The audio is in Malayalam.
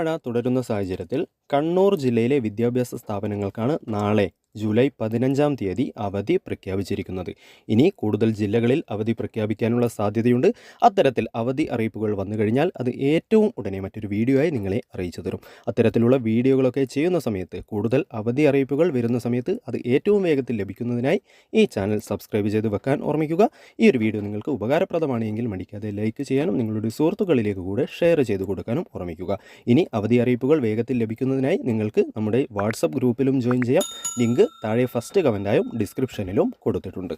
മഴ തുടരുന്ന സാഹചര്യത്തിൽ കണ്ണൂർ ജില്ലയിലെ വിദ്യാഭ്യാസ സ്ഥാപനങ്ങൾക്കാണ് നാളെ ജൂലൈ പതിനഞ്ചാം തീയതി അവധി പ്രഖ്യാപിച്ചിരിക്കുന്നത്. ഇനി കൂടുതൽ ജില്ലകളിൽ അവധി പ്രഖ്യാപിക്കാനുള്ള സാധ്യതയുണ്ട്. അത്തരത്തിൽ അവധി അറിയിപ്പുകൾ വന്നു കഴിഞ്ഞാൽ അത് ഏറ്റവും ഉടനെ മറ്റൊരു വീഡിയോ ആയി നിങ്ങളെ അറിയിച്ചു തരും. അത്തരത്തിലുള്ള വീഡിയോകളൊക്കെ ചെയ്യുന്ന സമയത്ത് കൂടുതൽ അവധി അറിയിപ്പുകൾ വരുന്ന സമയത്ത് അത് ഏറ്റവും വേഗത്തിൽ ലഭിക്കുന്നതിനായി ഈ ചാനൽ സബ്സ്ക്രൈബ് ചെയ്ത് വെക്കാൻ ഓർമ്മിക്കുക. ഈ ഒരു വീഡിയോ നിങ്ങൾക്ക് ഉപകാരപ്രദമാണെങ്കിൽ മടിക്കാതെ ലൈക്ക് ചെയ്യാനും നിങ്ങളുടെ സുഹൃത്തുക്കളിലേക്ക് കൂടെ ഷെയർ ചെയ്ത് കൊടുക്കാനും ഓർമ്മിക്കുക. ഇനി അവധി അറിയിപ്പുകൾ വേഗത്തിൽ ലഭിക്കുന്നതിനായി നിങ്ങൾക്ക് നമ്മുടെ വാട്സപ്പ് ഗ്രൂപ്പിലും ജോയിൻ ചെയ്യാം. ലിങ്ക് താഴെ ഫസ്റ്റ് കമന്റായും ഡിസ്ക്രിപ്ഷനിലും കൊടുത്തിട്ടുണ്ട്.